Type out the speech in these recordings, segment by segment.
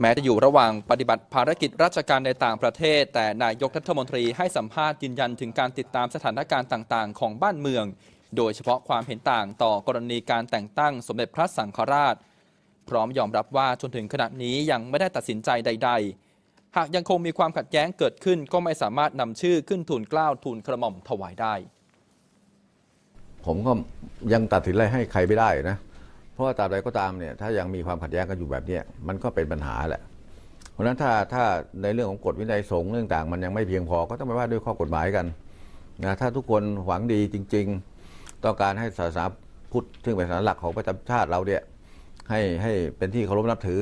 แม้จะอยู่ระหว่างปฏิบัติภารกิจราชการในต่างประเทศ แต่นายกรัฐมนตรีให้สัมภาษณ์ยืนยันถึงการติดตามสถานการณ์ต่างๆ ของบ้านเมือง โดยเฉพาะความเห็นต่างต่อกรณีการแต่งตั้งสมเด็จพระสังฆราช พร้อมยอมรับว่าจนถึงขณะนี้ยังไม่ได้ตัดสินใจใด ๆ หากยังคงมีความขัดแย้งเกิดขึ้นก็ไม่สามารถนำชื่อขึ้นทูลเกล้าทูลกระหม่อมถวายได้ ผมก็ยังตัดสินอะไรให้ใครไม่ได้นะ ราะว่าตราบใดก็ตามเนี่ยถ้ายังมีความขัดแย้งกันอยู่แบบเนี้มันก็เป็นปัญหาแหละ เพราะฉะนั้นถ้าถ้าในเรื่องของกฎวินัยสงฆ์เรื่องต่างมันยังไม่เพียงพอก็ต้องไปว่าด้วยข้อกฎหมายกันนะถ้าทุกคนหวังดีจริง ๆ ต้องการให้ศาสนาพุทธซึ่งเป็นศาสนาหลักของประจำชาติเราเนี่ยให้ให้เป็นที่เคารพนับถือ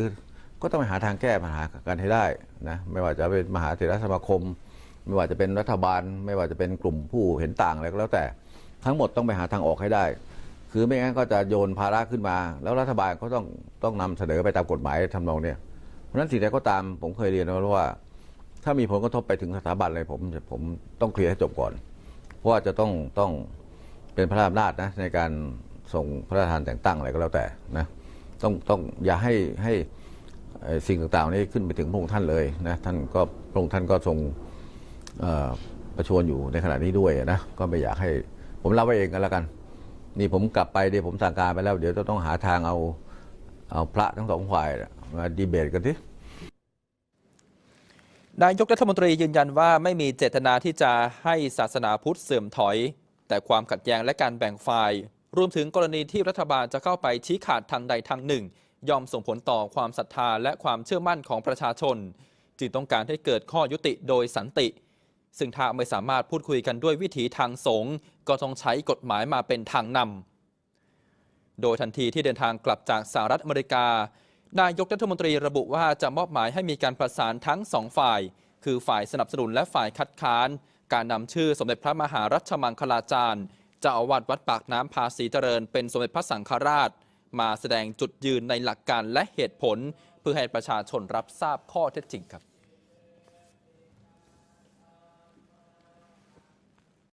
ก็ต้องไปหาทางแก้ปัญหากันให้ได้นะไม่ว่าจะเป็นมหาเถรสมาคม ไม่ว่าจะเป็นรัฐบาล ไม่ว่าจะเป็นกลุ่มผู้เห็นต่างอะไรก็แล้วแต่ ทั้งหมดต้องไปหาทางออกให้ได้ คือไม่งั้นก็จะโยนภาระขึ้นมา แล้วรัฐบาลก็ต้องต้องนำเสนอไปตามกฎหมายทำนองเนี้ยเพราะฉะนั้นสิ่งใดก็ตามผมเคยเรียนไว้ว่า ถ้ามีผลกระทบไปถึงสถาบันอะไรผมผมต้องเคลียร์ให้จบก่อน เพราะว่าจะต้องต้องเป็นพระราชอำนาจนะในการส่งพระราชทานแต่งตั้งอะไรก็แล้วแต่นะต้องต้องอย่าให้ให้สิ่งต่างๆนี้ขึ้นไปถึงพระองค์ท่านเลยนะท่านก็พระองค์ท่านก็ทรงประชวรอยู่ในขณะนี้ด้วยนะก็ไม่อยากให้ผมรับไว้เองกันแล้วกัน นี่ผมกลับไปเดี๋ยวผมสั่งการไปแล้ว เดี๋ยวจะต้องหาทางเอาเอาพระทั้งสองฝ่ายมาดีเบตกันทีนายกรัฐมนตรียืนยันว่าไม่มีเจตนาที่จะให้ศาสนาพุทธเสื่อมถอย แต่ความขัดแย้งและการแบ่งฝ่าย รวมถึงกรณีที่รัฐบาลจะเข้าไปชี้ขาดทางใดทางหนึ่ง ย่อมส่งผลต่อความศรัทธาและความเชื่อมั่นของประชาชน จึงต้องการให้เกิดข้อยุติโดยสันติ ซึ่งถ้าไม่สามารถพูดคุยกันด้วยวิถีทางสงฆ์ก็ต้องใช้กฎหมายมาเป็นทางนำโดยทันทีที่เดินทางกลับจากสหรัฐอเมริกา นายกรัฐมนตรีระบุว่าจะมอบหมายให้มีการประสานทั้งสองฝ่าย คือฝ่ายสนับสนุนและฝ่ายคัดค้าน การนำชื่อสมเด็จพระมหารัชมังคลาจารย์เจ้าอาวาสวัดปากน้ำภาษีเจริญ เป็นสมเด็จพระสังฆราช มาแสดงจุดยืนในหลักการและเหตุผล เพื่อให้ประชาชนรับทราบข้อเท็จจริงครับ